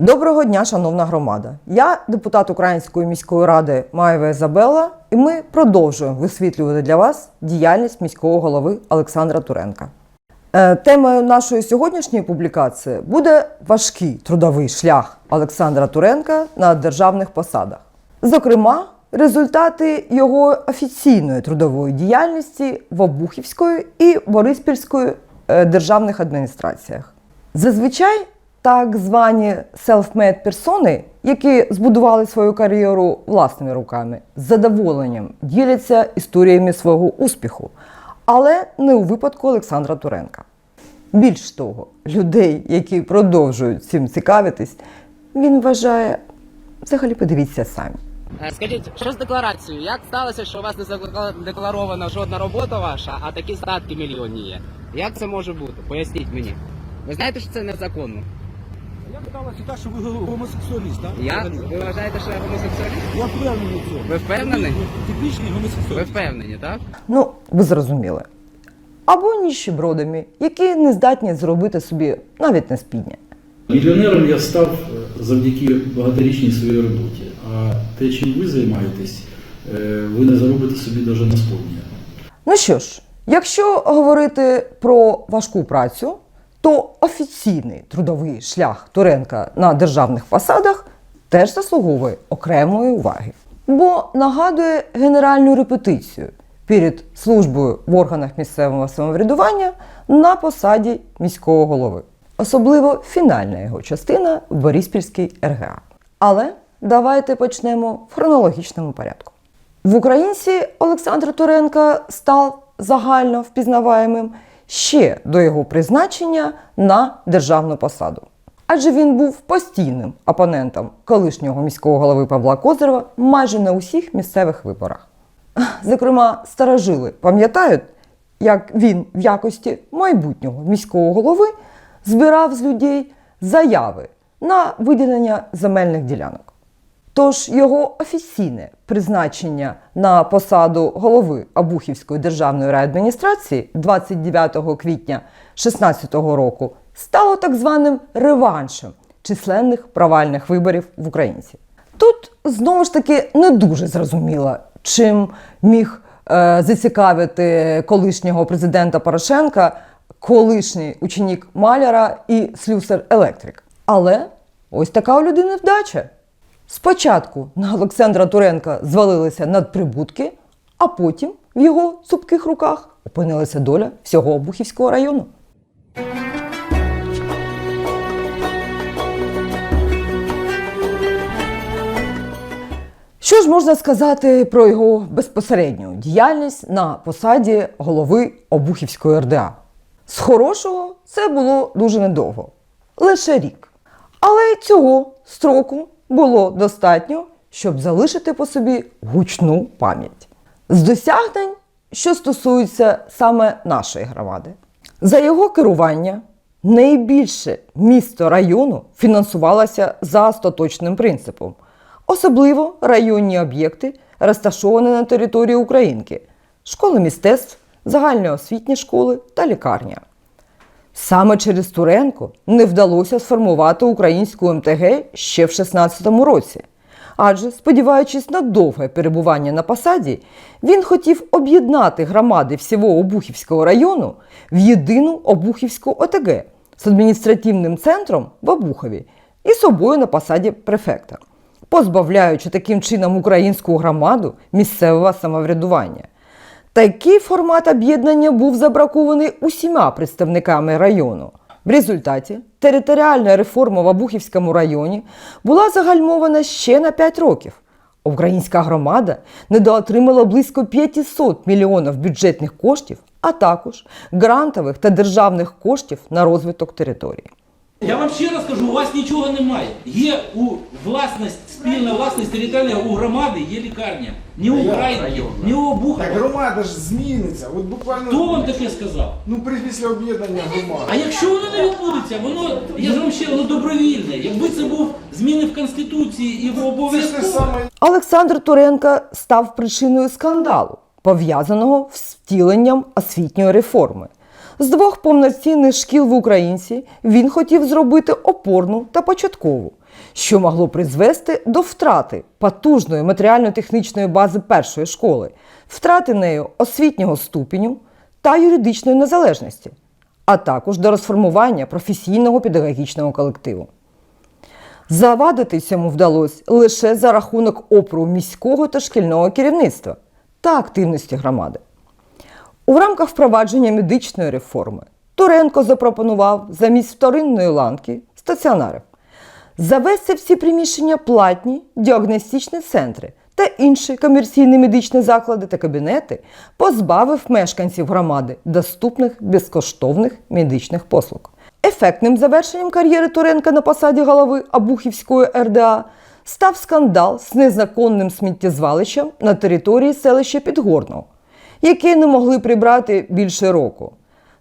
Доброго дня, шановна громада. Я депутат Української міської ради Маєва Ізабелла, і ми продовжуємо висвітлювати для вас діяльність міського голови Олександра Туренка. Е, Темою нашої сьогоднішньої публікації буде важкий трудовий шлях Олександра Туренка на державних посадах. Зокрема, результати його офіційної трудової діяльності в Обухівської і Бориспільської е, державних адміністраціях. Зазвичай так звані self-made персони, які збудували свою кар'єру власними руками, з задоволенням діляться історіями свого успіху, але не у випадку Олександра Туренка. Більш того, людей, які продовжують цим цікавитись, він вважає, взагалі подивіться самі. Е, Скажіть, що з декларацією? Як сталося, що у вас не задекларована жодна робота ваша, а такі статки мільйонні є? Як це може бути? Поясніть мені. Ви знаєте, що це незаконно? Я питалася так, що ви гомосексуаліст, так? Я? Ви вважаєте, що я гомосексуаліст? Я впевнений в цьому. Ви впевнені? Типічний Ви гомосексуаліст. впевнені, так? Ну, ви зрозуміли. Або ніщебродами, які не здатні зробити собі навіть не спідня. Мільйонером я став е, завдяки багаторічній своїй роботі. А те, чим ви займаєтесь, е, ви не заробите собі навіть на сповнення. Ну що ж, якщо говорити про важку працю, то офіційний трудовий шлях Туренка на державних посадах теж заслуговує окремої уваги, бо нагадує генеральну репетицію перед службою в органах місцевого самоврядування на посаді міського голови, особливо фінальна його частина в Бориспільській РГА. Але давайте почнемо в хронологічному порядку. В українці Олександр Туренка став загально впізнаваємим ще до його призначення на державну посаду. Адже він був постійним опонентом колишнього міського голови Павла Козирова майже на усіх місцевих виборах. Зокрема, старожили пам'ятають, як він в якості майбутнього міського голови збирав з людей заяви на виділення земельних ділянок. Тож його офіційне призначення на посаду голови Обухівської державної райадміністрації 29 квітня 2016 року стало так званим реваншем численних провальних виборів в Українці. Тут знову ж таки не дуже зрозуміло, чим міг е, зацікавити колишнього президента Порошенка колишній ученик маляра і слюсар електрик. Але ось така у людини вдача. Спочатку на Олександра Туренка звалилися надприбутки, а потім в його цупких руках опинилася доля всього Обухівського району. Що ж можна сказати про його безпосередню діяльність на посаді голови Обухівської РДА? З хорошого це було дуже недовго лише рік. Але цього строку було достатньо, щоб залишити по собі гучну пам'ять. З досягнень, що стосуються саме нашої громади, за його керування найбільше місто району фінансувалося за остаточним принципом, особливо районні об'єкти, розташовані на території Українки, школи мистецтв, загальноосвітні школи та лікарня. Саме через Туренко не вдалося сформувати українську МТГ ще в 16-му році. Адже, сподіваючись на довге перебування на посаді, він хотів об'єднати громади всього Обухівського району в єдину Обухівську ОТГ з адміністративним центром в Обухові і собою на посаді префекта, позбавляючи таким чином українську громаду місцевого самоврядування. Такий формат об'єднання був забракований усіма представниками району. В результаті територіальна реформа в Обухівському районі була загальмована ще на 5 років. Українська громада недоотримала близько 500 мільйонів бюджетних коштів, а також грантових та державних коштів на розвиток території. Я вам ще раз кажу, у вас нічого немає. Є у власність, спільна власність територіальна у громади є лікарня. Ні у крайні, ні у Так громада ж зміниться. От буквально Хто вам таке сказав? ну при після об'єднання громади. А якщо воно не відбудеться, воно, я ж вам ще воно добровільне. Якби це був зміни в Конституції і в Це ж те обов'язково. саме Олександр Туренко став причиною скандалу, пов'язаного з втіленням освітньої реформи. З двох повноцінних шкіл в Українці він хотів зробити опорну та початкову. що могло призвести до втрати потужної матеріально-технічної бази першої школи, втрати нею освітнього ступеню та юридичної незалежності, а також до розформування професійного педагогічного колективу. Завадити цьому вдалося лише за рахунок опору міського та шкільного керівництва та активності громади. У рамках впровадження медичної реформи Туренко запропонував замість вторинної ланки стаціонарів завести всі приміщення платні діагностичні центри та інші комерційні медичні заклади та кабінети, позбавив мешканців громади доступних безкоштовних медичних послуг. Ефектним завершенням кар'єри Туренка на посаді голови Абухівської РДА став скандал з незаконним сміттєзвалищем на території селища Підгорного, який не могли прибрати більше року.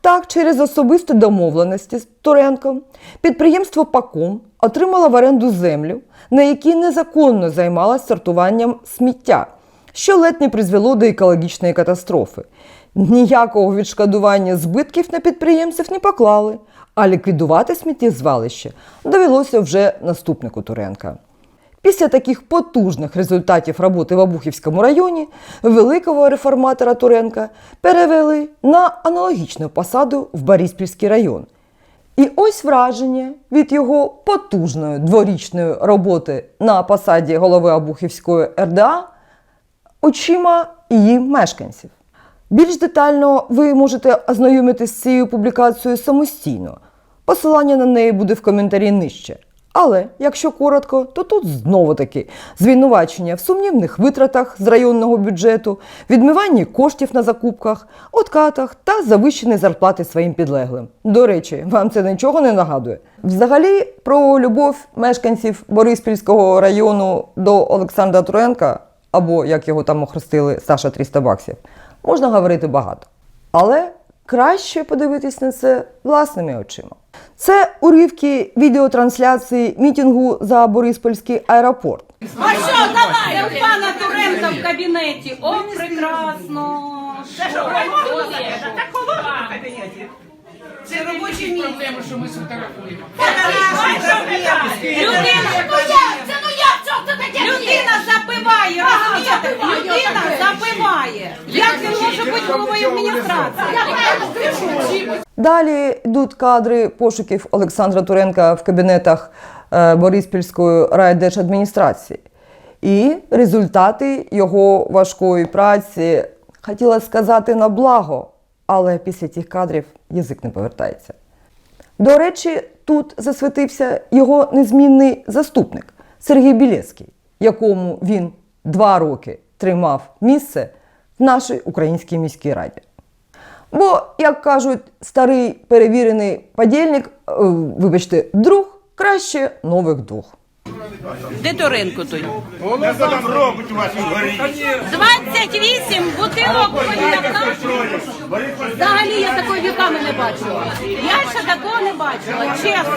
Так, через особисті домовленості з Туренком підприємство Паком отримало в оренду землю, на якій незаконно займалось сортуванням сміття, що ледь не призвело до екологічної катастрофи. Ніякого відшкодування збитків на підприємців не поклали, а ліквідувати сміттєзвалище довелося вже наступнику Туренка. Після таких потужних результатів роботи в Обухівському районі великого реформатора Туренка перевели на аналогічну посаду в Бориспільський район. І ось враження від його потужної дворічної роботи на посаді голови Обухівської РДА очима її мешканців. Більш детально ви можете ознайомитися з цією публікацією самостійно. Посилання на неї буде в коментарі нижче. Але якщо коротко, то тут знову таки звинувачення в сумнівних витратах з районного бюджету, відмиванні коштів на закупках, откатах та завищені зарплати своїм підлеглим. До речі, вам це нічого не нагадує. Взагалі, про любов мешканців Бориспільського району до Олександра Троєнка, або як його там охрестили Саша 300 баксів, можна говорити багато. Але краще подивитись на це власними очима. Це уривки відеотрансляції мітингу за Бориспільський аеропорт. А що, давай, у пана Туренка в кабінеті. О, прекрасно. Це що, працює? Це робоче місце. що ми сфотографуємо. Людина, ну як це, ну як це таке? Людина запиває, розумієте? Як він може бути головою адміністрації? Далі йдуть кадри пошуків Олександра Туренка в кабінетах е, Бориспільської райдержадміністрації. І результати його важкої праці хотіла сказати на благо, але після цих кадрів язик не повертається. До речі, тут засвітився його незмінний заступник Сергій Білецький, якому він два роки тримав місце в нашій українській міській раді. Бо, як кажуть, старий перевірений подільник, е, вибачте, друг краще нових двох. Де Туренко той? Що там робить у вас 28 бутилок коньяка. Взагалі я такої віками не бачила. Я ще такого не бачила, чесно.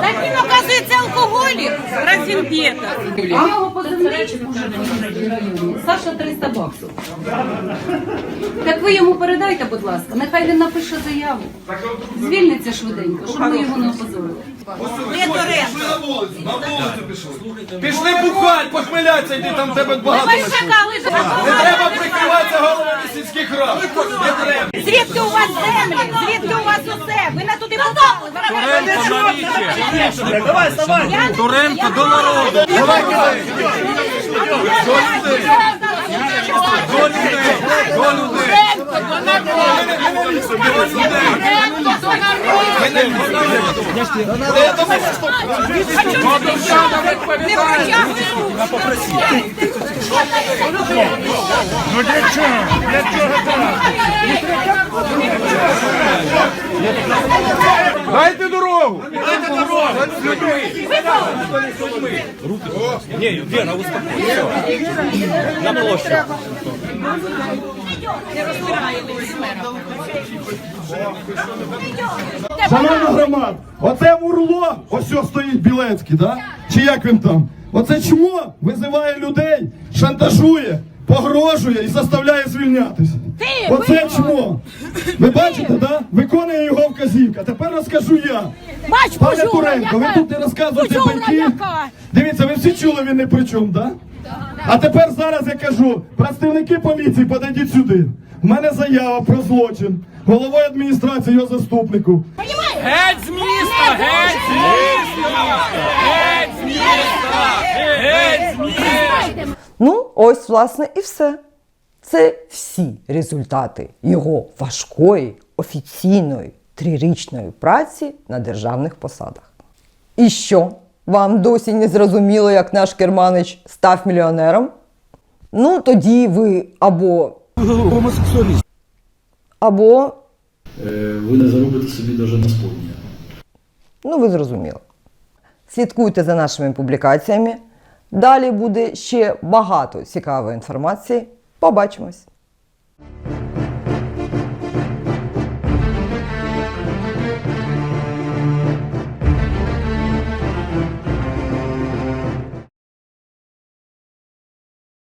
Так він, оказується, алкоголік, раз. А його позивний Саша 300 баксів. Так ви йому передайте, будь ласка, нехай він напише заяву. Звільниться швиденько, щоб ми його не опозорили. Туренко? Пішли бухать, похмеляться, йди там тебе багато. Шакали, Не треба прикриватися головами сільських рад. Не треба. Звідки у вас землі? Звідки у вас усе? Ви не туди попали. Давай, вставай. Туренко до народу. Давай, кидай. До людей. До людей. Ну для чого? Для чого так? Дайте дорогу. Шановна громада, оце мурло, ось стоїть Білецький, да? Чи як він там? Оце чмо визиває людей, шантажує, погрожує і заставляє звільнятися. Оце чмо. Ви бачите, да? Виконує його вказівка. Тепер розкажу я. Бач, Пане Пожура, Туренко, ви тут не розказуєте байки. Дивіться, ви всі чули, він не при чому, да? А тепер зараз я кажу, представники поліції, подойдіть сюди. У мене заява про злочин. Головою адміністрації його заступнику. Геть з міста! Геть з міста! Геть з міста! Геть з міста! Ну, ось, власне, і все. Це всі результати його важкої, офіційної трирічної праці на державних посадах. І що? Вам досі не зрозуміло, як наш керманич став мільйонером? Ну, тоді ви або, Гомосексуаліст. або, Е, Ви не заробите собі навіть на сповнення. ну, ви зрозуміли. Слідкуйте за нашими публікаціями. Далі буде ще багато цікавої інформації. Побачимось!